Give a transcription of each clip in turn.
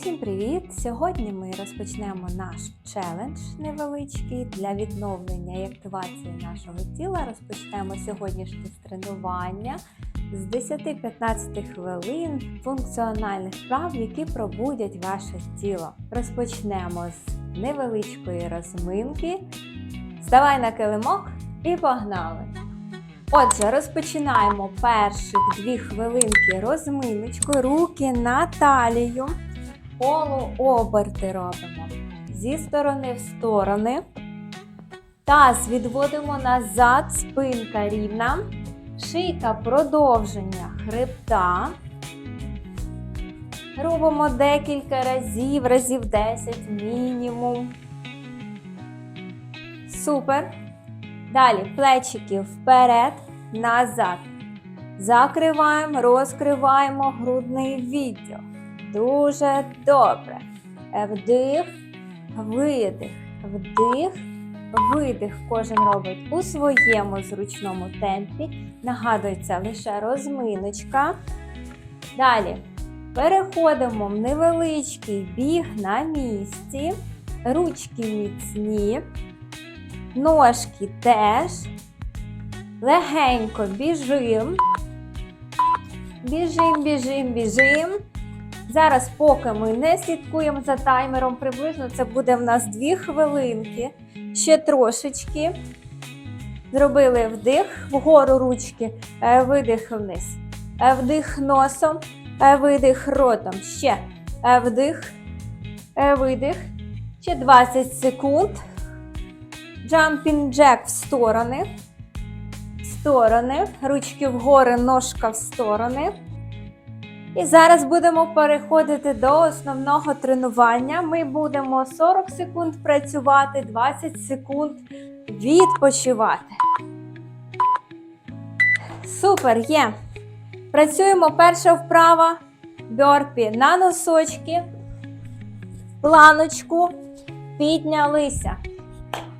Усім привіт! Сьогодні ми розпочнемо наш челендж невеличкий для відновлення і активації нашого тіла. Розпочнемо сьогоднішнє тренування з 10-15 хвилин функціональних вправ, які пробудять ваше тіло. Розпочнемо з невеличкої розминки. Ставай на килимок і погнали! Отже, розпочинаємо перших дві хвилинки розминочку, руки на талію, полуоберти робимо зі сторони в сторони. Таз відводимо назад, спинка рівна, шийка продовження хребта. Робимо декілька разів, разів 10 мінімум. Супер. Далі плечики вперед, назад. Закриваємо, розкриваємо грудний відділ. Дуже добре. Вдих, видих, вдих, видих. Кожен робить у своєму зручному темпі. Нагадується лише розминочка. Далі переходимо в невеличкий біг на місці. Ручки міцні. Ножки теж. Легенько біжим. Біжим, біжим, біжим. Зараз, поки ми не слідкуємо за таймером, приблизно це буде в нас 2 хвилинки. Ще трошечки. Зробили вдих, вгору ручки, е, видих вниз. Е, Вдих носом, е, видих ротом. Ще вдих, видих. Ще 20 секунд. Jumping jack в сторони. В сторони. Ручки вгори, ножка в сторони. І зараз будемо переходити до основного тренування. Ми будемо 40 секунд працювати, 20 секунд відпочивати. Супер, є. Працюємо перша вправа. Бьорпі на носочки. Планочку. Піднялися.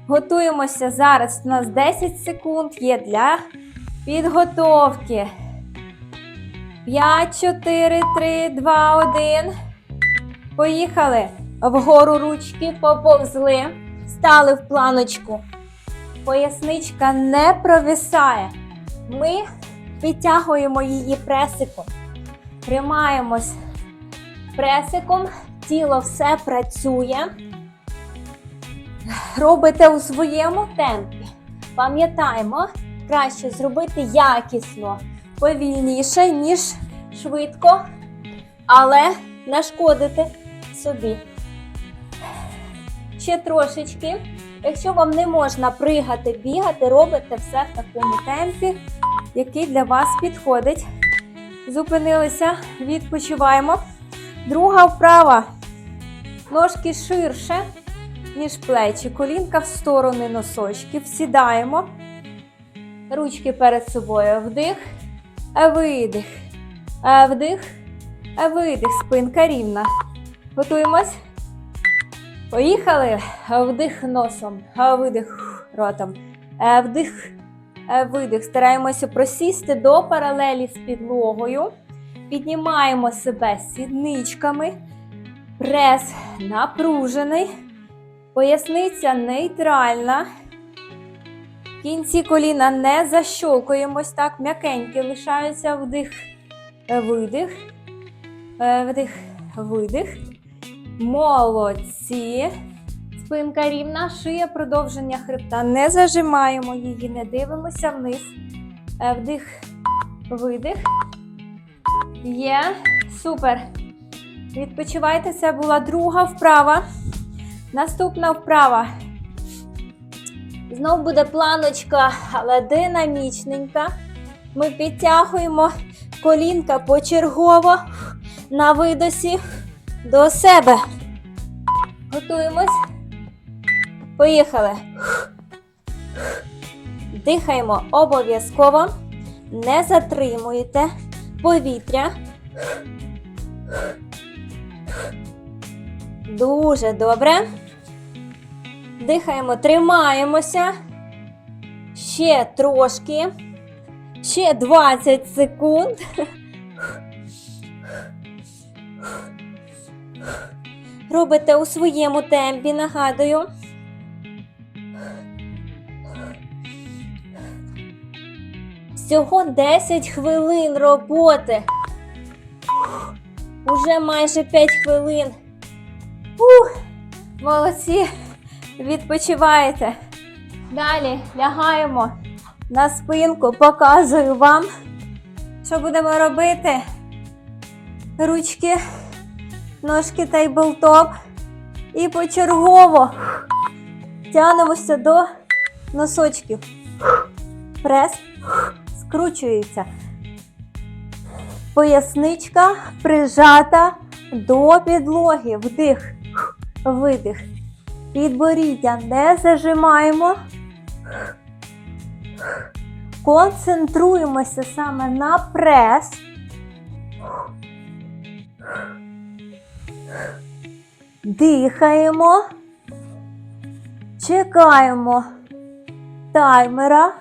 Готуємося зараз. У нас 10 секунд є для підготовки. 5, 4, 3, 2, 1. Поїхали. Вгору ручки поповзли. Стали в планочку. Поясничка не провисає. Ми підтягуємо її пресиком. Тримаємось пресиком. Тіло все працює робите у своєму темпі. Пам'ятаємо, краще зробити якісно, повільніше, ніж швидко, але не собі. Ще трошечки. Якщо вам не можна пригати, бігати, робите все в такому темпі, який для вас підходить. Зупинилися, відпочиваємо. Друга вправа. Ножки ширше ніж плечі, колінка в сторони носочків. Сідаємо. Ручки перед собою. Вдих, видих. Вдих, видих. Спинка рівна. Готуємось. Поїхали. Вдих носом. Видих ротом. Вдих, видих. Стараємося просісти до паралелі з підлогою. Піднімаємо себе сідничками. Прес напружений. Поясниця нейтральна. В кінці коліна не защолкуємось так, м'якенькі лишаються вдих, видих, вдих, видих. Молодці. Спинка рівна, шия продовження хребта. Не зажимаємо її, не дивимося вниз. Вдих, видих. Є. Супер. Відпочивайте, це була друга вправа. Наступна вправа. Знов буде планочка, але динамічненька. Ми підтягуємо колінка почергово на видосі до себе. Готуємось. Поїхали. Дихаємо обов'язково. Не затримуйте повітря. Дуже добре. Дихаємо, тримаємося. Ще трошки. Ще 20 секунд. Робите у своєму темпі, нагадую. Всього 10 хвилин роботи. Уже майже 5 хвилин. Ух, молодці. Відпочиваєте. Далі лягаємо на спинку, показую вам, що будемо робити. Ручки, ножки тейблтоп. І почергово тянемося до носочків. Прес скручується. Поясничка прижата до підлоги. Вдих, видих. Підборіддя не зажимаємо. Концентруємося саме на прес. Дихаємо. Чекаємо таймера.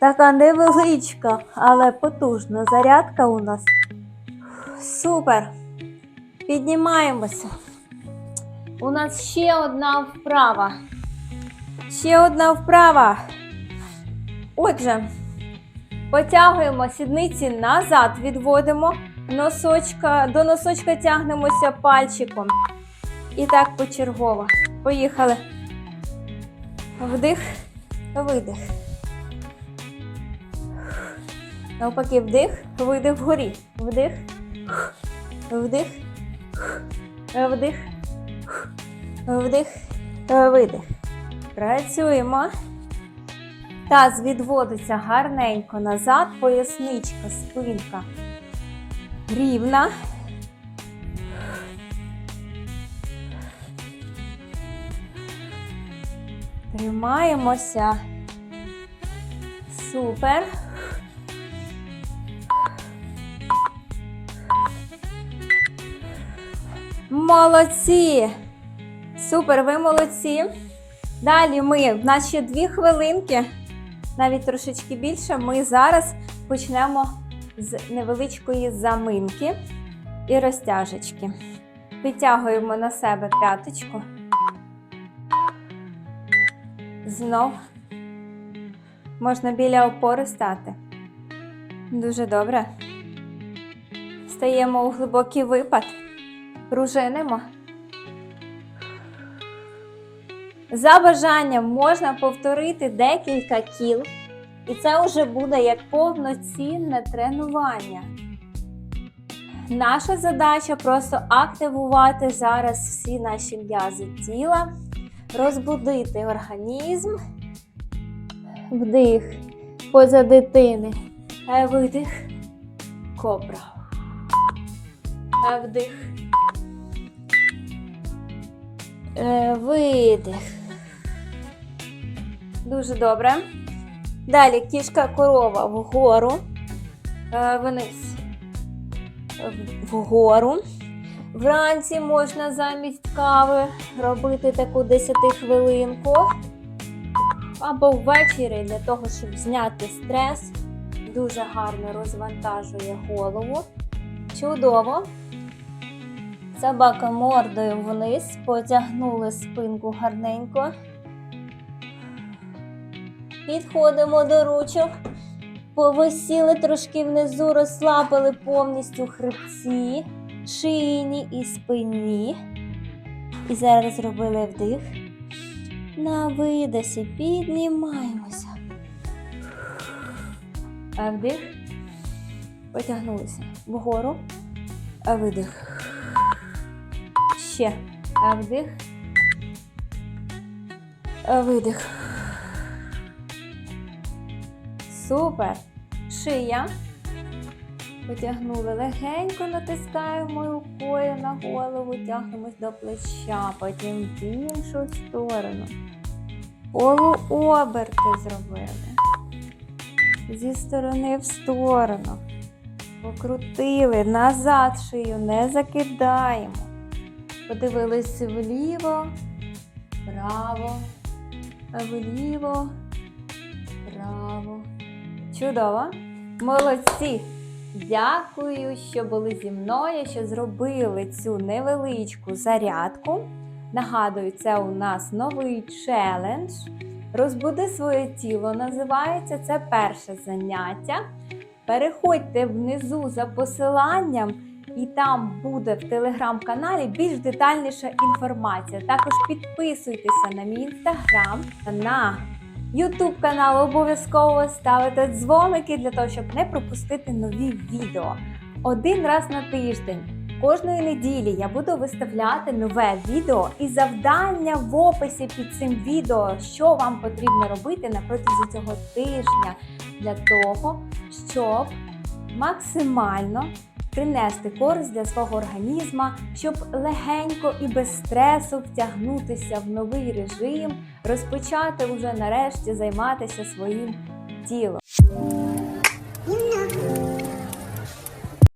Така невеличка, але потужна зарядка у нас. Супер. Піднімаємося. У нас ще одна вправа. Ще одна вправа. Отже, потягуємо сідниці назад, відводимо носочка, до носочка тягнемося пальчиком. І так почергово. Поїхали. Вдих, видих. Навпаки, вдих, видих вгорі. Вдих, вдих, вдих, вдих, видих. Працюємо. Таз відводиться гарненько назад, поясничка, спинка рівна. Тримаємося. Супер. Молодці! Супер, ви молодці. Далі ми, в нас ще дві хвилинки, навіть трошечки більше. Ми зараз почнемо з невеличкої заминки і розтяжечки. Підтягуємо на себе п'яточку. Знов можна біля опори стати. Дуже добре. Стаємо у глибокий випад. Пружинимо. За бажанням можна повторити декілька кіл, і це вже буде як повноцінне тренування. Наша задача просто активувати зараз всі наші м'язи тіла, розбудити організм, вдих поза дитини, видих, кобра. Вдих. Е, Видих. Дуже добре. Далі кішка корова вгору, е, вниз, вгору. Вранці можна замість кави робити таку 10 хвилинку. Або ввечері для того, щоб зняти стрес. Дуже гарно розвантажує голову. Чудово. Собака мордою вниз, потягнули спинку гарненько. Підходимо до ручок. Повисіли трошки внизу, розслабили повністю хребці, шиї і спині. І зараз зробили вдих. На видосі піднімаємося. А вдих. Потягнулися вгору. А видих. Ще. Вдих. Видих. Супер. Шия. Потягнули легенько, натискаємо рукою на голову, тягнемось до плеча, потім в іншу сторону. Полуоберти зробили. Зі сторони в сторону. Покрутили назад шию, не закидаємо. Подивились вліво, вправо, вліво, вправо. Чудово. Молодці! Дякую, що були зі мною, що зробили цю невеличку зарядку. Нагадую, це у нас новий челендж. Розбуди своє тіло називається. Це перше заняття. Переходьте внизу за посиланням, і там буде в телеграм-каналі більш детальніша інформація. Також підписуйтеся на мій інстаграм, на Ютуб канал обов'язково ставите дзвоники для того, щоб не пропустити нові відео. Один раз на тиждень. Кожної неділі я буду виставляти нове відео і завдання в описі під цим відео, що вам потрібно робити на протязі цього тижня для того, щоб максимально принести користь для свого організму, щоб легенько і без стресу втягнутися в новий режим, розпочати вже нарешті займатися своїм тілом.